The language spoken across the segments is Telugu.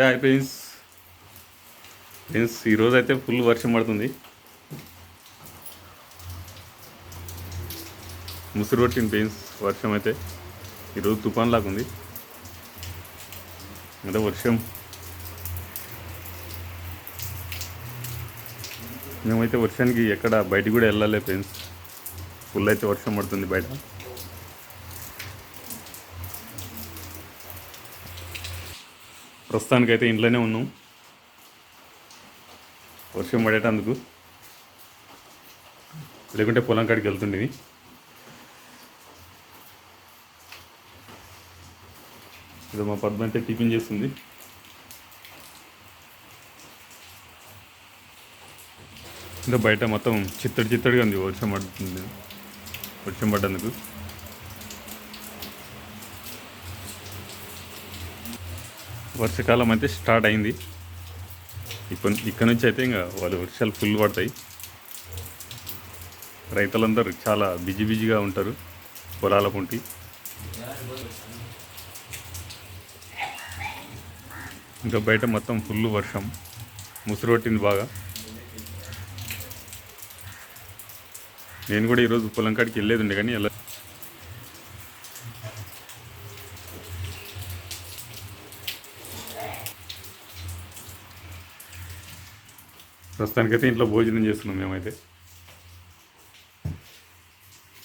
హాయ్ ఫ్రెండ్స్ ఫ్రెండ్స్ ఈరోజు అయితే ఫుల్ వర్షం పడుతుంది. ముసురు కొట్టింది ఫ్రెండ్స్ వర్షం అయితే ఈరోజు తుఫాన్ లాగా ఉంది అదే వర్షం. మేమైతే వర్షానికి ఎక్కడ బయటికి కూడా వెళ్ళాలి ఫ్రెండ్స్ ఫుల్ అయితే వర్షం పడుతుంది బయట. ప్రస్తుతానికైతే ఇంట్లోనే ఉన్నాం. వర్షం పడేటందుకు. లేకుంటే పొలం కాడికి వెళ్తుండేది. ఇది మా పద్మ అయితే టిఫిన్ చేస్తుంది. ఇంకా బయట మొత్తం చిత్తడి చిత్తడిగా ఉంది. వర్షం పడుతుంది. వర్షం పడ్డందుకు. వర్షాకాలం అయితే స్టార్ట్ అయింది. ఇప్పుడు ఇక్కడ నుంచి అయితే ఇంకా వాళ్ళు వర్షాలు ఫుల్ పడతాయి. రైతులందరూ చాలా బిజీ బిజీగా ఉంటారు. పొలాల పుంటి ఇంకా బయట మొత్తం ఫుల్ వర్షం. ముసురు పట్టింది బాగా. నేను కూడా ఈరోజు పొలం కాడికి వెళ్ళేది ఉండే కానీ ఎలా ప్రస్తుతానికైతే ఇంట్లో భోజనం చేస్తున్నాం మేమైతే.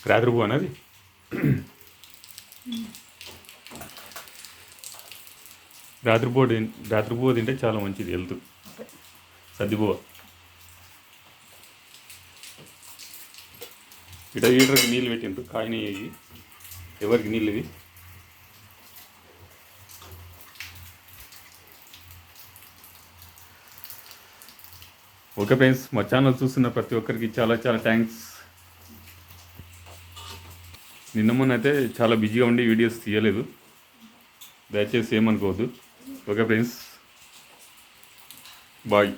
రాత్రి పువ్వు అనేది రాత్రి తింటే చాలా మంచిది హెల్త్. సర్ది ఇట హీటర్కి నీళ్ళు పెట్టిండ్రు కాయని ఎవరికి నీళ్ళు ఇవి? ఓకే ఫ్రెండ్స్ మా ఛానల్ చూస్తున్న ప్రతి ఒక్కరికి చాలా చాలా థ్యాంక్స్ నిన్న మొన్న అయితే చాలా బిజీగా ఉండి వీడియోస్ తీయలేదు. దయచేసి ఏమనుకోవద్దు. Okay friends bye.